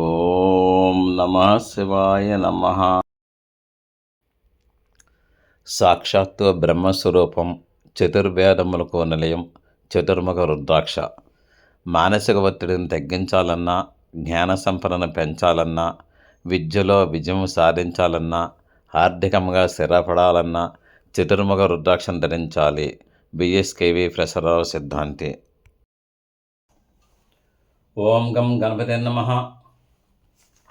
ఓం నమ శివాయ నమ. సాక్షాత్తు బ్రహ్మస్వరూపం చతుర్వేదములకు నిలయం చతుర్ముఖ రుద్రాక్ష. మానసిక ఒత్తిడిని తగ్గించాలన్నా జ్ఞాన సంపదను పెంచాలన్నా విద్యలో విజయం సాధించాలన్నా ఆర్థికంగా స్థిరపడాలన్నా చతుర్ముఖ రుద్రాక్షను ధరించాలి. బిఎస్కేవి ప్రసరావు సిద్ధాంతి. ఓం గం గణపతి నమ.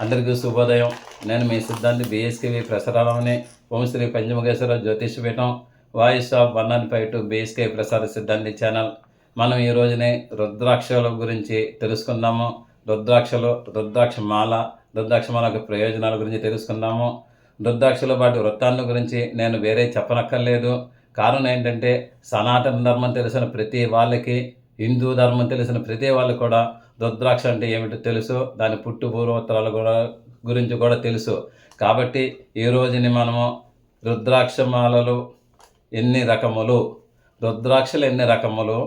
అందరికీ శుభోదయం. నేను మీ సిద్ధాంతి బీఎస్కేవి ప్రసారాలని ఓం Shri Panchamukheshwara Jyotish Peetham voice of one and five two B S K ప్రసార సిద్ధాంతి ఛానల్ మనం ఈ రోజునే రుద్రాక్షల గురించి తెలుసుకుందాము. రుద్రాక్షలు రుద్రాక్షమాల రుద్రాక్షమాల యొక్క ప్రయోజనాల గురించి తెలుసుకుందాము. రుద్రాక్షల వాటి వృత్తాన్ని గురించి నేను వేరే చెప్పనక్కర్లేదు. కారణం ఏంటంటే సనాతన ధర్మం తెలిసిన ప్రతి వాళ్ళకి హిందూ ధర్మం తెలిసిన ప్రతి వాళ్ళు కూడా రుద్రాక్ష అంటే ఏమిటో తెలుసు దాని పుట్టు పూర్వోత్తరాలు కూడా గురించి కూడా తెలుసు. కాబట్టి ఈ రోజుని మనము రుద్రాక్షమాలలు ఎన్ని రకములు? రుద్రాక్షలు ఎన్ని రకములు?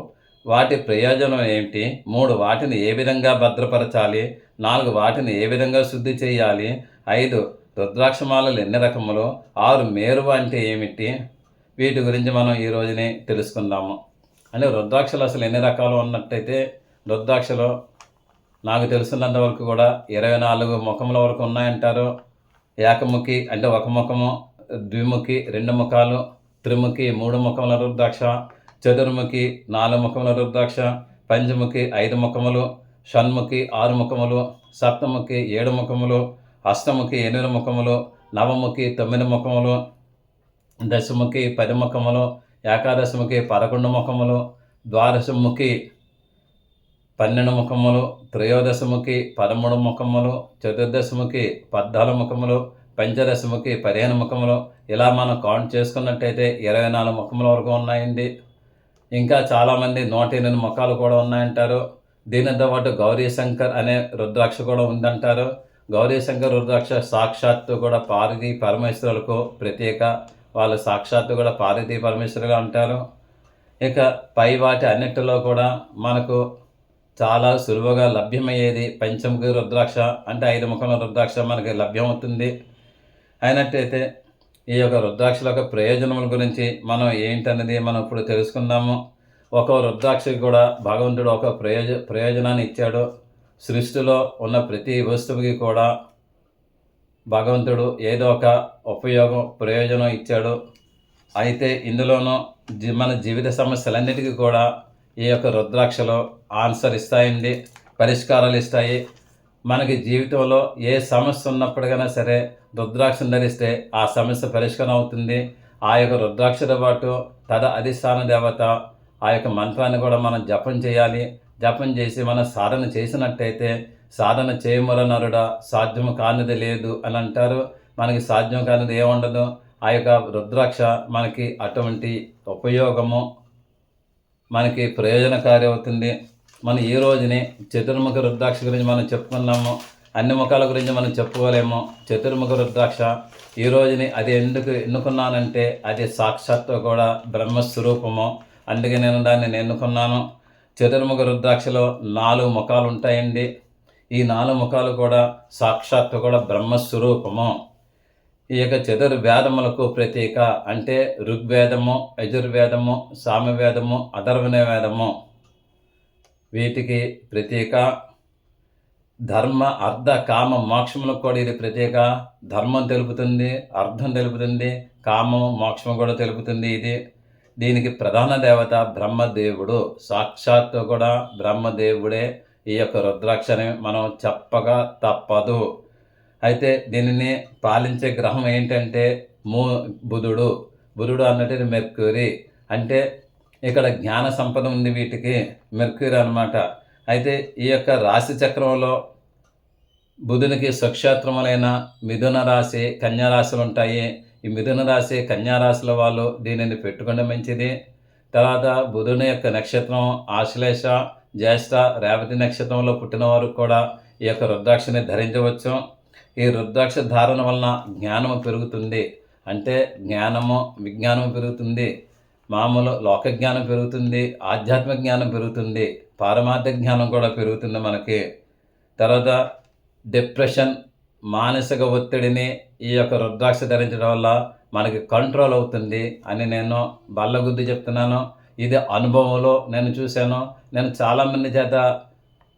వాటి ప్రయోజనం ఏమిటి? మూడు వాటిని ఏ విధంగా భద్రపరచాలి? నాలుగు వాటిని ఏ విధంగా శుద్ధి చేయాలి? ఐదు రుద్రాక్షమాలలు ఎన్ని రకములు? ఆరు మేరు అంటే ఏమిటి? వీటి గురించి మనం ఈ రోజునే తెలుసుకుందాము. అంటే రుద్రాక్షలు అసలు ఎన్ని రకాలు ఉన్నట్టయితే రుద్రాక్షలు నాకు తెలిసినంత వరకు కూడా ఇరవై నాలుగు ముఖముల వరకు ఉన్నాయంటారు. ఏకముఖి అంటే ఒక ముఖము ద్విముఖి రెండు ముఖాలు త్రిముఖి మూడు ముఖముల రుద్రాక్ష చతుర్ముఖి నాలుగు ముఖముల రుద్రాక్ష పంచముఖి ఐదు ముఖములు షణ్ముఖి ఆరు ముఖములు సప్తముఖి ఏడు ముఖములు అష్టముఖి ఎనిమిది ముఖములు నవముఖి తొమ్మిది ముఖములు దశముఖి పది ముఖములు ఏకాదశముఖి పదకొండు ముఖములు ద్వాదశముఖి పన్నెండు ముఖములు త్రయోదశముఖి పదమూడు ముఖములు చతుర్దశముఖి పద్నాలుగు ముఖములు పంచదశముఖి పదిహేను ముఖములు. ఇలా మనం కౌంట్ చేసుకున్నట్టయితే ఇరవై నాలుగు ముఖముల వరకు ఉన్నాయండి. ఇంకా చాలామంది నూట ఎనిమిది ముఖాలు కూడా ఉన్నాయంటారు. దీనితో పాటు గౌరీ శంకర్ అనే రుద్రాక్ష కూడా ఉందంటారు. గౌరీ శంకర్ రుద్రాక్ష సాక్షాత్తు కూడా పార్వతీ పరమేశ్వరులకు ప్రత్యేక వాళ్ళు సాక్షాత్తు కూడా పార్వతీ పరమేశ్వరుగా అంటారు ఇక పై వాటి అన్నిటిలో కూడా మనకు చాలా సులువుగా లభ్యమయ్యేది పంచముఖి రుద్రాక్ష అంటే ఐదు ముఖముల రుద్రాక్ష మనకి లభ్యమవుతుంది. అయినట్టయితే ఈ యొక్క రుద్రాక్షల యొక్క ప్రయోజనముల గురించి మనం ఏంటన్నది మనం ఇప్పుడు తెలుసుకుందాము. ఒక రుద్రాక్షకి కూడా భగవంతుడు ఒక ప్రయోజ ప్రయోజనాన్ని ఇచ్చాడు. సృష్టిలో ఉన్న ప్రతి వస్తువుకి కూడా భగవంతుడు ఏదో ఒక ఉపయోగం ప్రయోజనం ఇచ్చాడు. అయితే ఇందులోనూ జీ మన జీవిత సమస్యలన్నిటికీ కూడా ఈ యొక్క రుద్రాక్షలో ఆన్సర్ ఇస్తాయండి పరిష్కారాలు ఇస్తాయి. మనకి జీవితంలో ఏ సమస్య ఉన్నప్పటికైనా సరే రుద్రాక్షను ధరిస్తే ఆ సమస్య పరిష్కారం అవుతుంది. ఆ యొక్క రుద్రాక్షతో పాటు తద అధిష్టాన దేవత ఆ యొక్క మంత్రాన్ని కూడా మనం జపం చేయాలి. జపం చేసి మనం సాధన చేసినట్టయితే సాధన చేయముల సాధ్యం కానిది లేదు అని అంటారు. మనకి సాధ్యం కానిది ఏముండదు. ఆ యొక్క రుద్రాక్ష మనకి అటువంటి ఉపయోగము. మనకి ప్రయోజనకారి అవుతుంది మనం ఈ రోజుని చతుర్ముఖ రుద్రాక్ష గురించి మనం చెప్పుకున్నాము. అన్ని ముఖాల గురించి మనం చెప్పుకోలేము. చతుర్ముఖ రుద్రాక్ష ఈ రోజుని అది ఎందుకు ఎన్నుకున్నానంటే అది సాక్షాత్తు కూడా బ్రహ్మస్వరూపము. అందుకే నేను దాన్ని ఎన్నుకున్నాను. చతుర్ముఖ రుద్రాక్షలో నాలుగు ముఖాలు ఉంటాయండి. ఈ నాలుగు ముఖాలు కూడా సాక్షాత్తు కూడా బ్రహ్మస్వరూపము. ఈ యొక్క చతుర్వేదములకు ప్రతీక అంటే ఋగ్వేదము యజుర్వేదము సామవేదము అధర్వణ వేదము వీటికి ప్రతీక ధర్మ అర్ధ కామ మోక్షములకు కూడా ఇది ప్రత్యేక ధర్మం తెలుపుతుంది అర్థం తెలుపుతుంది కామం మోక్షము కూడా తెలుపుతుంది ఇది. దీనికి ప్రధాన దేవత బ్రహ్మదేవుడు. సాక్షాత్తు కూడా బ్రహ్మదేవుడే. ఈ యొక్క రుద్రాక్షని మనం చెప్పగా తప్పదు. అయితే దీనిని పాలించే గ్రహం ఏంటంటే మూ బుధుడు. బుధుడు అన్నట్టు మెర్క్యూరీ. అంటే ఇక్కడ జ్ఞాన సంపద ఉంది వీటికి మెర్క్యూరీ అనమాట అయితే ఈ యొక్క రాశి చక్రంలో బుధునికి స్వక్షేత్రములైన మిథున రాశి కన్యారాశులు ఉంటాయి. ఈ మిథున రాశి కన్యారాశుల వాళ్ళు దీనిని పెట్టుకుంటే మంచిది. తర్వాత బుధుని యొక్క నక్షత్రం ఆశ్లేష జ్యేష్ఠ రేవతి నక్షత్రంలో పుట్టిన వారు కూడా ఈ యొక్క రుద్రాక్షని ధరించవచ్చు. ఈ రుద్రాక్ష ధారణ వలన జ్ఞానము పెరుగుతుంది. అంటే జ్ఞానము విజ్ఞానము పెరుగుతుంది. మామూలు లోక జ్ఞానం పెరుగుతుంది ఆధ్యాత్మిక జ్ఞానం పెరుగుతుంది పారమార్థ జ్ఞానం కూడా పెరుగుతుంది మనకి. తర్వాత డిప్రెషన్ మానసిక ఒత్తిడిని ఈ యొక్క రుద్రాక్ష ధరించడం వల్ల మనకి కంట్రోల్ అవుతుంది అని నేను బల్లగుద్ది చెప్తున్నాను. ఇది అనుభవంలో నేను చూశాను. నేను చాలామంది చేత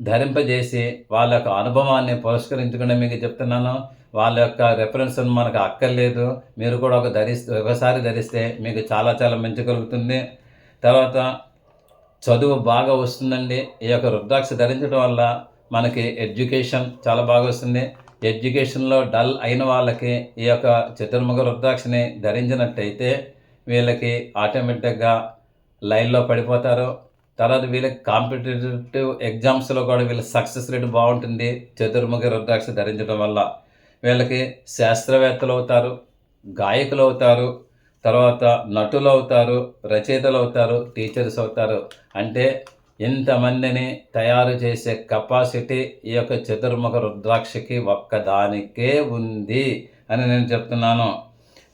ధరింపజేసి వాళ్ళ యొక్క అనుభవాన్ని పురస్కరించుకుని మీకు చెప్తున్నాను. వాళ్ళ యొక్క రెఫరెన్స్ మనకు అక్కర్లేదు. మీరు కూడా ఒక ధరిస్తే ఒకసారి ధరిస్తే మీకు చాలా చాలా మంచి కలుగుతుంది. తర్వాత చదువు బాగా వస్తుందండి. ఈ యొక్క రుద్రాక్ష ధరించడం వల్ల మనకి ఎడ్యుకేషన్ చాలా బాగా వస్తుంది. ఎడ్యుకేషన్లో డల్ అయిన వాళ్ళకి ఈ యొక్క చతుర్ముఖ రుద్రాక్షని ధరించినట్టయితే వీళ్ళకి ఆటోమేటిక్గా లైన్లో పడిపోతారు. తర్వాత వీళ్ళకి కాంపిటేటివ్ ఎగ్జామ్స్లో కూడా వీళ్ళ సక్సెస్ రేట్ బాగుంటుంది. చతుర్ముఖ రుద్రాక్ష ధరించడం వల్ల వీళ్ళకి శాస్త్రవేత్తలు అవుతారు గాయకులు అవుతారు తర్వాత నటులు అవుతారు రచయితలు అవుతారు టీచర్స్ అవుతారు. అంటే ఇంతమందిని తయారు చేసే కెపాసిటీ ఈ యొక్క చతుర్ముఖ రుద్రాక్షకి ఒక్కదానికే ఉంది అని నేను చెప్తున్నాను.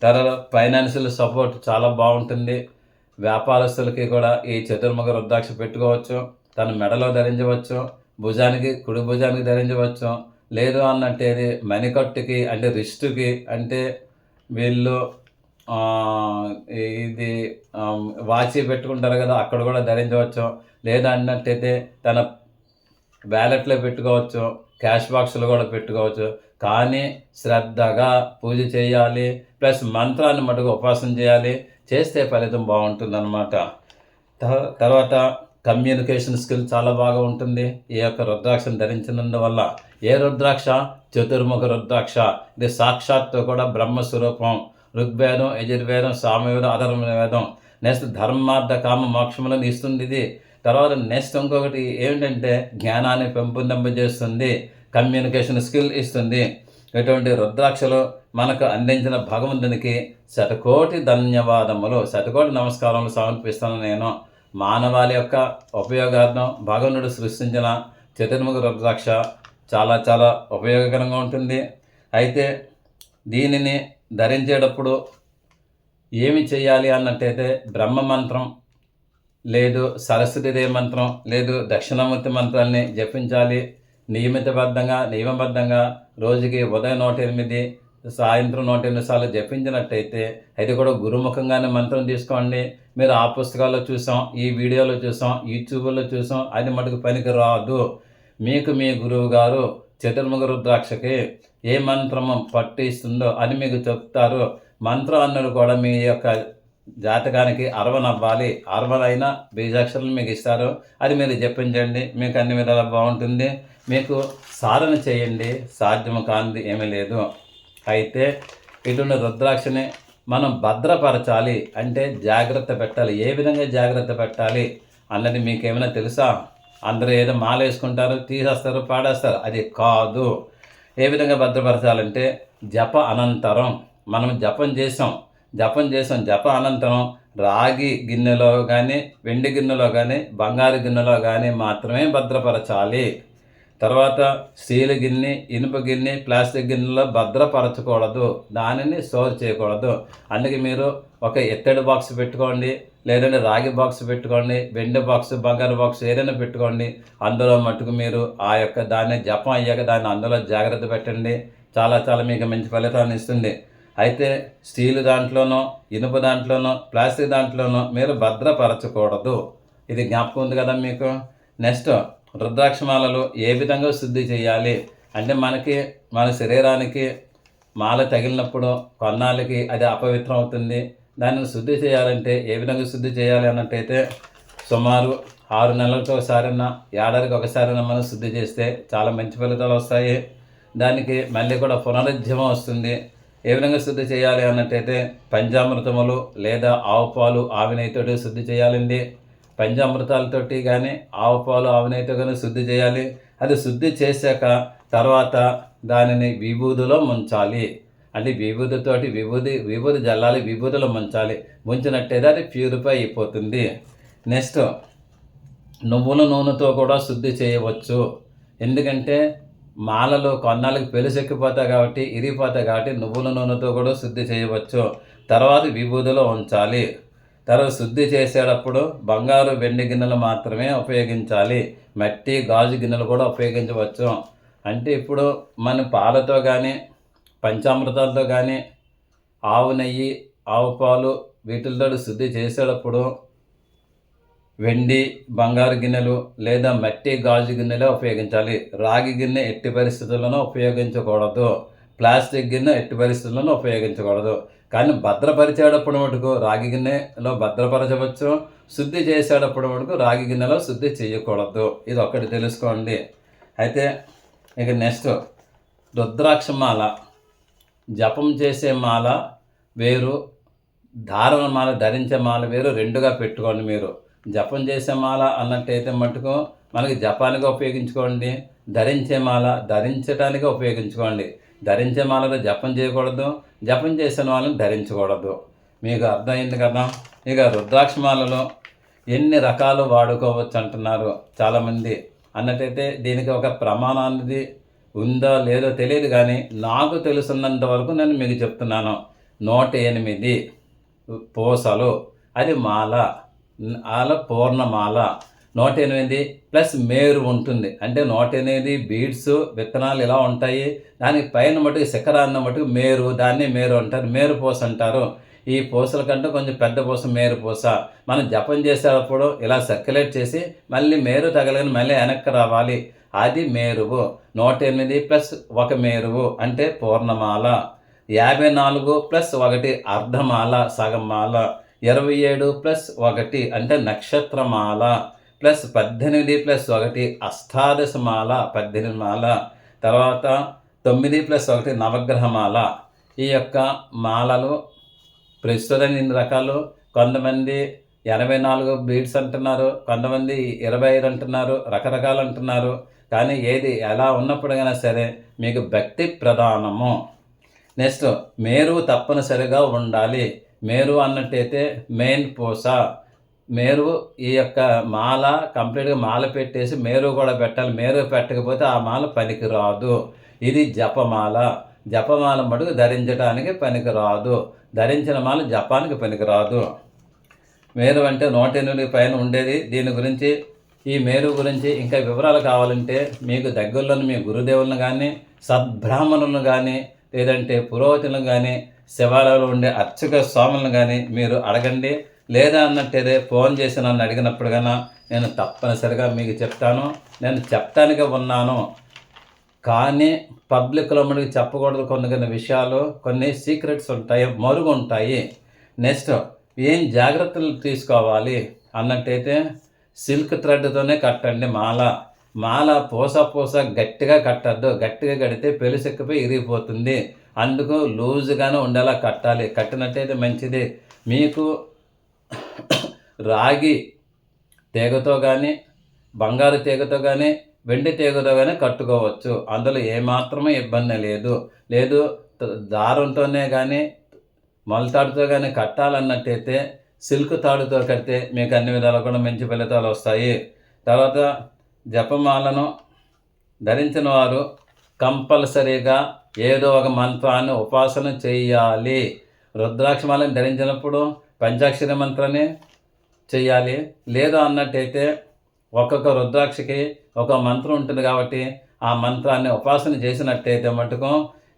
తర్వాత ఫైనాన్షియల్ సపోర్ట్ చాలా బాగుంటుంది. వ్యాపారస్తులకి కూడా ఈ చతుర్ముఖ రుద్రాక్ష పెట్టుకోవచ్చు తన మెడలో ధరించవచ్చు భుజానికి కుడి భుజానికి ధరించవచ్చు. లేదు అన్నట్టేది మణికట్టుకి అంటే రిస్టుకి అంటే వీళ్ళు ఇది వాచి పెట్టుకుంటారు కదా అక్కడ కూడా ధరించవచ్చు. లేదా అన్నట్టయితే తన వ్యాలెట్లో పెట్టుకోవచ్చు క్యాష్ బాక్స్లో కూడా పెట్టుకోవచ్చు. కానీ శ్రద్ధగా పూజ చేయాలి ప్లస్ మంత్రాన్ని మటుకు ఉపాసన చేయాలి. చేస్తే ఫలితం బాగుంటుందన్నమాట. త- తర్వాత కమ్యూనికేషన్ స్కిల్ చాలా బాగా ఉంటుంది. ఈ యొక్క రుద్రాక్షను ధరించినందువల్ల ఏ రుద్రాక్ష? చతుర్ముఖ రుద్రాక్ష. ఇది సాక్షాత్తు కూడా బ్రహ్మస్వరూపం ఋగ్వేదం యజుర్వేదం సామవేదం అధర్మ వేదం నెక్స్ట్ ధర్మార్థ కామ మోక్షములను ఇస్తుంది ఇది. తర్వాత నెక్స్ట్ ఇంకొకటి ఏమిటంటే జ్ఞానాన్ని పెంపొందింపజేస్తుంది. కమ్యూనికేషన్ స్కిల్ ఇస్తుంది. ఇటువంటి రుద్రాక్షలు మనకు అందించిన భగవంతునికి శతకోటి ధన్యవాదములు శతకోటి నమస్కారములు సమర్పిస్తాను నేను. మానవాళి యొక్క ఉపయోగార్థం భగవనుడు సృష్టించిన చతుర్ముఖ రుద్రాక్ష చాలా చాలా ఉపయోగకరంగా ఉంటుంది. అయితే దీనిని ధరించేటప్పుడు ఏమి చేయాలి అన్నట్టయితే బ్రహ్మ మంత్రం లేదు సరస్వతిదేవి మంత్రం లేదు దక్షిణామూర్తి మంత్రాన్ని జపించాలి నియమితబద్ధంగా నియమబద్ధంగా రోజుకి ఉదయం నూట ఎనిమిది సాయంత్రం నూట ఎనిమిది సార్లు జపించినట్టయితే అది కూడా గురుముఖంగానే మంత్రం తీసుకోండి. మీరు ఆ పుస్తకాల్లో చూసాం ఈ వీడియోలో చూసాం యూట్యూబ్లో చూసాం అది మటుకు పనికి రాదు మీకు మీ గురువు గారు చతుర్ముఖ రుద్రాక్షకి ఏ మంత్రము పట్టిస్తుందో అని మీకు చెప్తారు. మంత్రం అన్నది కూడా మీ యొక్క జాతకానికి అరవనవ్వాలి. అరవనైనా బీజాక్షరాలు మీకు ఇస్తారు. అది మీరు జపించండి. మీకు అన్ని విధాలా బాగుంటుంది. మీకు సాధన చేయండి సాధ్యము కానిది ఏమీ లేదు. అయితే ఇటువంటి రుద్రాక్షని మనం భద్రపరచాలి అంటే జాగ్రత్త పెట్టాలి. ఏ విధంగా జాగ్రత్త పెట్టాలి అన్నది మీకేమైనా తెలుసా? అందరూ ఏదో మాల వేసుకుంటారు తీసేస్తారు పాడేస్తారు. అది కాదు. ఏ విధంగా భద్రపరచాలంటే జప అనంతరం. మనం జపం చేసాం జపం చేసాం జప అనంతరం రాగి గిన్నెలో కానీ వెండి గిన్నెలో కానీ బంగారు గిన్నెలో కానీ మాత్రమే భద్రపరచాలి. తర్వాత స్టీల్ గిన్నె ఇనుప గిన్నె ప్లాస్టిక్ గిన్నెలో భద్రపరచకూడదు. దానిని స్టోర్ చేయకూడదు. అందుకే మీరు ఒక ఎత్తడి బాక్స్ పెట్టుకోండి లేదంటే రాగి బాక్స్ పెట్టుకోండి వెండి బాక్స్ బంగారు బాక్స్ ఏదైనా పెట్టుకోండి. అందులో మట్టుకు మీరు ఆ యొక్క దాన్ని జపం అయ్యాక దాన్ని అందులో జాగ్రత్త పెట్టండి. చాలా చాలా మీకు మంచి ఫలితాన్ని ఇస్తుంది. అయితే స్టీల్ దాంట్లోనో ఇనుప దాంట్లోనో ప్లాస్టిక్ దాంట్లోనో మీరు భద్రపరచకూడదు. ఇది జ్ఞాపకం ఉంది కదా మీకు? నెక్స్ట్ రుద్రాక్షమాలలో ఏ విధంగా శుద్ధి చేయాలి? అంటే మనకి మన శరీరానికి మాల తగిలినప్పుడు కొన్నాళ్ళకి అది అపవిత్రం అవుతుంది. దానిని శుద్ధి చేయాలంటే ఏ విధంగా శుద్ధి చేయాలి అన్నట్టయితే సుమారు ఆరు నెలలకు ఒకసారైనా ఏడాదికి ఒకసారైనా మనం శుద్ధి చేస్తే చాలా మంచి ఫలితాలు వస్తాయి. దానికి మళ్ళీ కూడా పునరుద్యమం వస్తుంది. ఏ విధంగా శుద్ధి చేయాలి అన్నట్టయితే పంచామృతములు లేదా ఆవు పాలు ఆవు శుద్ధి చేయాలండి. పంచామృతాలతోటి కానీ ఆవు పాలు ఆవు నెయ్యితో కానీ శుద్ధి చేయాలి. అది శుద్ధి చేశాక తర్వాత దానిని విభూదిలో ముంచాలి. అంటే విభూతితోటి విభూది విభూది జల్లాలి విభూతిలో ముంచాలి. ముంచినట్టయితే అది ప్యూరిఫై అయిపోతుంది. నెక్స్ట్ నువ్వుల నూనెతో కూడా శుద్ధి చేయవచ్చు. ఎందుకంటే మాలలు కొన్నాళ్ళకి పెలుసెక్కిపోతాయి కాబట్టి ఇరిగిపోతాయి కాబట్టి నువ్వుల నూనెతో కూడా శుద్ధి చేయవచ్చు. తర్వాత విభూదిలో ఉంచాలి. తర్వాత శుద్ధి చేసేటప్పుడు బంగారు వెండి గిన్నెలు మాత్రమే ఉపయోగించాలి. మట్టి గాజు గిన్నెలు కూడా ఉపయోగించవచ్చు. అంటే ఇప్పుడు మన పాలతో కానీ పంచామృతాలతో కానీ ఆవు నెయ్యి ఆవు పాలు వీటితో శుద్ధి చేసేటప్పుడు వెండి బంగారు గిన్నెలు లేదా మట్టి గాజు గిన్నెలే ఉపయోగించాలి. రాగి గిన్నె ఎట్టి పరిస్థితుల్లోనూ ఉపయోగించకూడదు. ప్లాస్టిక్ గిన్నె ఎట్టి పరిస్థితుల్లోనూ ఉపయోగించకూడదు. కానీ భద్రపరిచేటప్పుడు మటుకు రాగి గిన్నెలో భద్రపరచవచ్చు శుద్ధి చేసేటప్పుడు మటుకు రాగి గిన్నెలో శుద్ధి చేయకూడదు. ఇది ఒక్కటి తెలుసుకోండి. అయితే ఇక నెక్స్ట్ రుద్రాక్ష మాల జపం చేసే మాల వేరు ధారణ మాల ధరించే మాల వేరు రెండుగా పెట్టుకోండి మీరు. జపం చేసే మాల అన్నట్టయితే మటుకు మనకి జపానికి ఉపయోగించుకోండి ధరించే మాల ధరించడానికి ఉపయోగించుకోండి. ధరించే మాలలో జపం చేయకూడదు. జపం చేసిన వాళ్ళని ధరించకూడదు. మీకు అర్థమైంది కదా? ఇక రుద్రాక్ష మాలలో ఎన్ని రకాలు వాడుకోవచ్చు అంటున్నారు చాలామంది. అన్నట్టయితే దీనికి ఒక ప్రమాణాన్ని ఉందో లేదో తెలియదు కానీ నాకు తెలుసున్నంత వరకు నేను మీకు చెప్తున్నాను. నూట ఎనిమిది పూసలు. అది మాల. అలా పూర్ణమాల. నూట ఎనిమిది ప్లస్ మేరు ఉంటుంది. అంటే నూట ఎనిమిది బీడ్స్ విత్తనాలు ఇలా ఉంటాయి. దానికి పైన మటుకు శిఖరాన్న మటుకు మేరు దాన్ని మేరు అంటారు. మేరు పూస అంటారు. ఈ పూసల కంటే కొంచెం పెద్ద పూస మేరు పూస. మనం జపం చేసేటప్పుడు ఇలా సర్క్యులేట్ చేసి మళ్ళీ మేరు తగలని మళ్ళీ వెనక్కి రావాలి. అది మేరువు. నూట ఎనిమిది ప్లస్ ఒక మేరువు అంటే పూర్ణమాల. యాభై నాలుగు ప్లస్ ఒకటి అర్ధమాల సగం మాల. ఇరవై ఏడు ప్లస్ ఒకటి అంటే నక్షత్రమాల. ప్లస్ పద్దెనిమిది ప్లస్ ఒకటి అష్టాదశమాల పద్దెనిమిది మాల తర్వాత తొమ్మిది ప్లస్ ఒకటి నవగ్రహమాల. ఈ యొక్క మాలలు ప్రస్తుతం ఇన్ని రకాలు. కొంతమంది ఎనభై నాలుగు బీడ్స్ అంటున్నారు కొంతమంది ఇరవై ఐదు అంటున్నారు రకరకాలు అంటున్నారు. కానీ ఏది ఎలా ఉన్నప్పుడైనా సరే మీకు భక్తి ప్రధానము. నెక్స్ట్ మేరు తప్పనిసరిగా ఉండాలి. మేరు అన్నట్టయితే మెయిన్ పూస. మేరు ఈ యొక్క మాల కంప్లీట్గా మాల పెట్టేసి మేరు కూడా పెట్టాలి. మేరు పెట్టకపోతే ఆ మాల పనికి రాదు ఇది జపమాల. జపమాల మటుకు ధరించడానికి పనికిరాదు. ధరించిన మాల జపానికి పనికిరాదు. మేరు అంటే నూట ఎనిమిది పైన ఉండేది. దీని గురించి ఈ మేరు గురించి ఇంకా వివరాలు కావాలంటే మీకు దగ్గరలోని మీ గురుదేవులను కానీ సద్బ్రాహ్మణులను కానీ లేదంటే పురోహితులను కానీ శివాలయంలో ఉండే అర్చక స్వాములను కానీ మీరు అడగండి. లేదా అన్నట్టేదే ఫోన్ చేసి నన్ను అడిగినప్పుడు కన్నా నేను తప్పనిసరిగా మీకు చెప్తాను నేను చెప్తానికే ఉన్నాను. కానీ పబ్లిక్లో మనకి చెప్పకూడదు కొన్ని కొన్ని విషయాలు కొన్ని సీక్రెట్స్ ఉంటాయి మరుగు ఉంటాయి నెక్స్ట్ ఏం జాగ్రత్తలు తీసుకోవాలి? అన్నట్టయితే సిల్క్ థ్రెడ్తోనే కట్టండి మాల. మాల పూస పూస గట్టిగా కట్టద్దు. గట్టిగా కడితే పెలుసెక్కిపోయి ఇరిగిపోతుంది. అందుకు లూజుగానే ఉండేలా కట్టాలి. కట్టినట్టయితే మంచిది. మీకు రాగి తీగతో కానీ బంగారు తీగతో కానీ వెండి తీగతో కానీ కట్టుకోవచ్చు. అందులో ఏమాత్రమే ఇబ్బంది లేదు. లేదు దారంతోనే కానీ మొలతాడుతో కానీ కట్టాలన్నట్టయితే సిల్క్ తాడుతో కడితే మీకు అన్ని విధాలు కూడా మంచి ఫలితాలు వస్తాయి. తర్వాత జపమాలను ధరించిన వారు కంపల్సరీగా ఏదో ఒక మంత్రాన్ని ఉపాసన చేయాలి. రుద్రాక్షమాలను ధరించినప్పుడు పంచాక్షరి మంత్రాన్ని చేయాలి. లేదు అన్నట్టయితే ఒక్కొక్క రుద్రాక్షకి ఒక మంత్రం ఉంటుంది కాబట్టి ఆ మంత్రాన్ని ఉపాసన చేసినట్టయితే మటుకు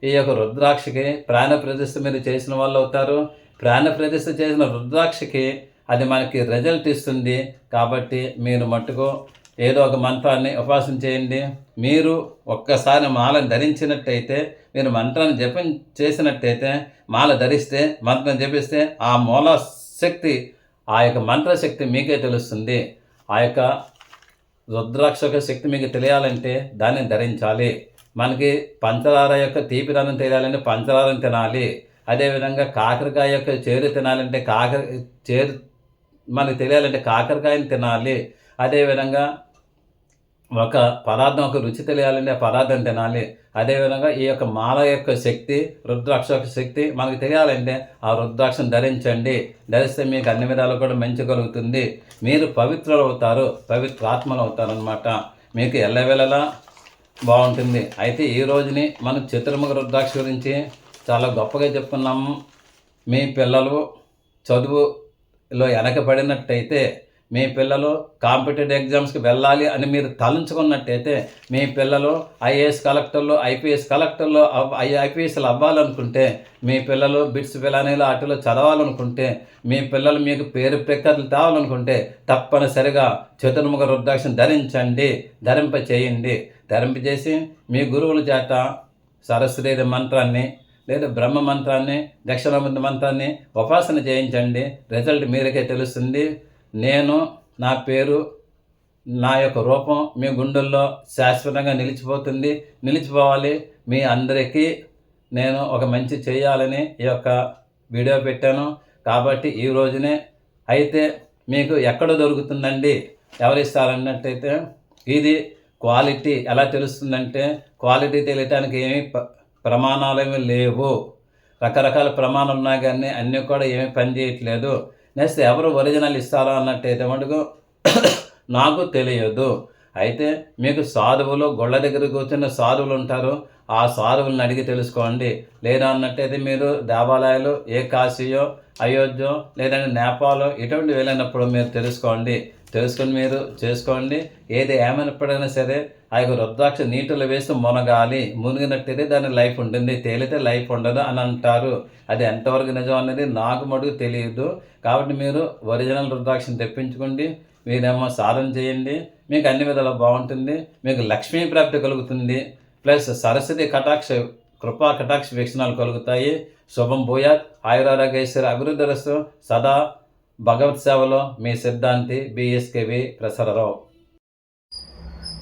ఈ యొక్క రుద్రాక్షకి ప్రాణ ప్రతిష్ఠ మీరు చేసిన వాళ్ళు అవుతారు. ప్రాణ ప్రతిష్ఠ చేసిన రుద్రాక్షకి అది మనకి రిజల్ట్ ఇస్తుంది కాబట్టి మీరు మట్టుకు ఏదో ఒక మంత్రాన్ని ఉపాసన చేయండి. మీరు ఒక్కసారి మాల ధరించినట్టయితే మీరు మంత్రాన్ని జపం చేసినట్టయితే మాల ధరిస్తే మంత్రం జపిస్తే ఆ మూల శక్తి ఆ యొక్క మంత్రశక్తి మీకే తెలుస్తుంది. ఆ యొక్క రుద్రాక్షక శక్తి మీకు తెలియాలంటే దాన్ని ధరించాలి. మనకి పంచదార యొక్క తీపిదనం తెలియాలంటే పంచదారం తినాలి. అదేవిధంగా కాకరకాయ యొక్క చేరు తినాలంటే కాకర చేరు మనకు తెలియాలంటే కాకరకాయని తినాలి. అదేవిధంగా ఒక పదార్థం ఒక రుచి తెలియాలంటే ఆ పదార్థం తినాలి. అదేవిధంగా ఈ యొక్క మాల యొక్క శక్తి రుద్రాక్ష యొక్క శక్తి మనకు తెలియాలంటే ఆ రుద్రాక్షను ధరించండి. ధరిస్తే మీకు అన్ని విధాలు కూడా మంచి కలుగుతుంది. మీరు పవిత్రులు అవుతారు పవిత్రాత్మలు ఆత్మలు అనమాట మీకు ఎల్లవేళలా బాగుంటుంది. అయితే ఈ రోజుని మనం చతుర్ముఖ రుద్రాక్ష గురించి చాలా గొప్పగా చెప్పుకున్నాము. మీ పిల్లలు చదువులో వెనకబడినట్టయితే మీ పిల్లలు కాంపిటేటివ్ ఎగ్జామ్స్కి వెళ్ళాలి అని మీరు తలంచుకున్నట్టయితే మీ పిల్లలు ఐఏఎస్ కలెక్టర్లు ఐపీఎస్ కలెక్టర్లు ఐపీఎస్లు అవ్వాలనుకుంటే మీ పిల్లలు బిట్స్ పిలానీలు వాటిలో చదవాలనుకుంటే మీ పిల్లలు మీకు పేరు ప్రఖ్యాతులు తేవాలనుకుంటే తప్పనిసరిగా చతుర్ముఖ రుద్రాక్షను ధరించండి ధరింప చేయండి. ధరింప చేసి మీ గురువుల చేత సరస్వతి మంత్రాన్ని లేదా బ్రహ్మ మంత్రాన్ని దక్షిణామూర్తి మంత్రాన్ని ఉపాసన చేయించండి. రిజల్ట్ మీరకే తెలుస్తుంది. నేను నా పేరు నా యొక్క రూపం మీ గుండెల్లో శాశ్వతంగా నిలిచిపోతుంది. నిలిచిపోవాలి. మీ అందరికీ నేను ఒక మంచి చేయాలని ఈ యొక్క వీడియో పెట్టాను. కాబట్టి ఈ రోజునే అయితే మీకు ఎక్కడ దొరుకుతుందండి? ఎవరిస్తారన్నట్టయితే ఇది క్వాలిటీ ఎలా తెలుస్తుందంటే క్వాలిటీ తెలియటానికి ఏమి ప్రమాణాలు ఏమీ లేవు. రకరకాల ప్రమాణాలు ఉన్నా కానీ అన్నీ కూడా ఏమీ పని చేయట్లేదు నెక్స్ట్ ఎవరు ఒరిజినల్ ఇస్తారో అన్నట్టయితే మటుకు నాకు తెలియదు. అయితే మీకు సాధువులు గొళ్ళ దగ్గర కూర్చున్న సాధువులు ఉంటారు. ఆ సాధువులను అడిగి తెలుసుకోండి. లేదా అన్నట్టయితే మీరు దేవాలయాలు ఏ కాశీయో అయోధ్యో లేదంటే నేపాలో ఇటువంటి వెళ్ళినప్పుడు మీరు తెలుసుకోండి. తెలుసుకొని మీరు చేసుకోండి. ఏది ఏమైనప్పుడైనా సరే ఆ యొక్క రుద్రాక్ష నీటిలో వేసి మునగాలి మునిగినట్టయితే దాని లైఫ్ ఉంటుంది. తేలితే లైఫ్ ఉండదు అని అంటారు. అది ఎంతవరకు నిజం అనేది నాకు మటుకు తెలియదు. కాబట్టి మీరు ఒరిజినల్ రుద్రాక్షను తెప్పించుకోండి. మీరేమో సాధన చేయండి. మీకు అన్ని విధాలు బాగుంటుంది. మీకు లక్ష్మీ ప్రాప్తి కలుగుతుంది. ప్లస్ సరస్వతి కటాక్ష కృపా కటాక్ష వీక్షణాలు కలుగుతాయి. శుభం భూయాత్. ఆయురారోగ్యేశ్వర అభివృద్ధి రస్తు. సదా భగవత్ సేవలో మీ సిద్ధాంతి బిఎస్కేవి ప్రసరరావు.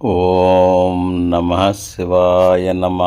ఓం నమ శివాయ నమ